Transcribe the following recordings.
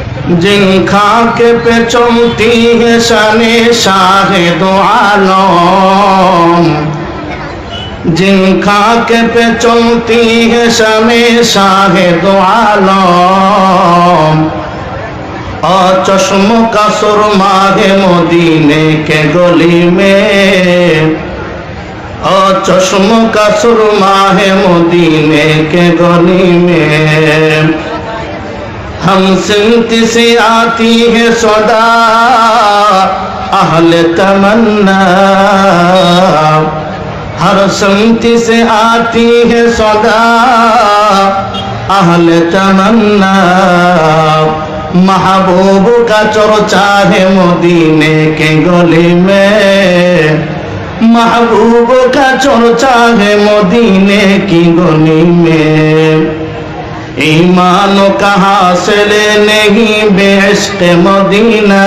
जिन खाके पे चलती है शाने शाहे दो आलम जिन खाके पे चलती है शाने शाहे दो आलम और चश्मों का सुरमा है मदीने के गली में और चश्मों का सुरमा है मदीने के गली में हम सिमत से आती है सदा, अहल तमन्ना। हर सिमत से आती है सदा, अहल तमन्ना। महबूब का चर्चा है मदीने के गली में। महबूब का चर्चा है मदीने की गली में। ईमान कहाँ से ले नहीं बेश्क मदीना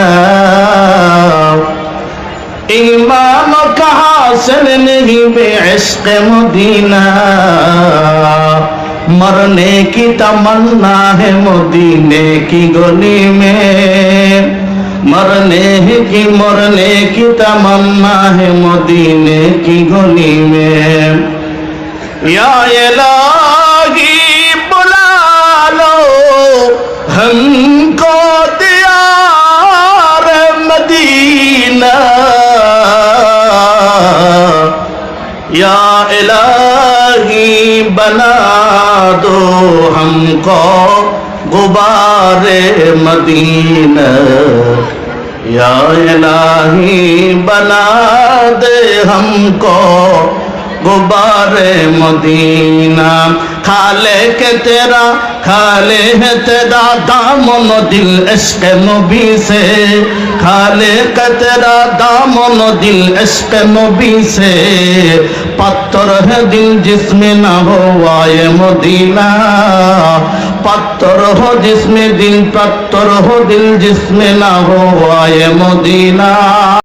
ईमान कहाँ से ले नहीं बेश्क मदीना मरने की तमन्ना है मदीने की गली में मरने की मरने की तमन्ना है मदीने की गली में या इलाही الہی بنا دو ہم کو غبار مدینہ یا الہی بنا دے ہم کو غبار مدینہ خالق تیرا খালে হেতেরা দামন দিল এসকে নবী সে। খালে কতরা দামন দিল এসকে নবী সে। পাত্তর হে দিল জিসমে না হোয়ায় মদিনা। পাত্তর হো জিসমে দিল পাত্তর হো দিল জিসমে না হোয়ায় মদিনা।